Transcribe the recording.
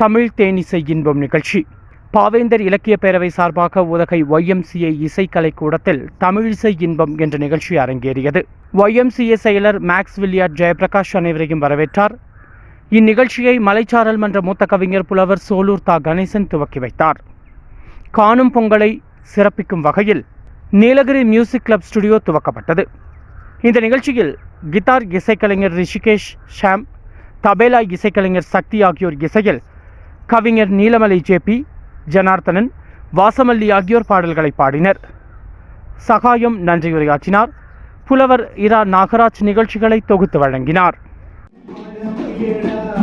தமிழ் தேனிசை இன்பம் நிகழ்ச்சி. பாவேந்தர் இலக்கிய பேரவை சார்பாக உதகை ஒய்எம்சிஏ இசைக்கலை கூடத்தில் தமிழிசை இன்பம் என்ற நிகழ்ச்சி அரங்கேறியது. ஒய்எம்சிஏ செயலர் மேக்ஸ் வில்லியாட் ஜெயபிரகாஷ் அனைவரையும் வரவேற்றார். இந்நிகழ்ச்சியை மலைச்சாரல் மன்ற மூத்த கவிஞர் புலவர் சோலூர் தா கணேசன் துவக்கி வைத்தார். காணும் பொங்கலை சிறப்பிக்கும் வகையில் நீலகிரி மியூசிக் கிளப் ஸ்டுடியோ துவக்கப்பட்டது. இந்த நிகழ்ச்சியில் கிட்டார் இசைக்கலைஞர் ரிஷிகேஷ் ஷாம் தபேலா இசைக்கலைஞர் சக்தி ஆகியோர் இசையில் கவிஞர் நீலமலை ஜேபி ஜனார்த்தனன் வாசமல்லி ஆகியோர் பாடல்களை பாடினர் சகாயம் நன்றியுரையாற்றினார் புலவர் இரா நாகராஜ் நிகழ்ச்சிகளை தொகுத்து வழங்கினார் Yeah.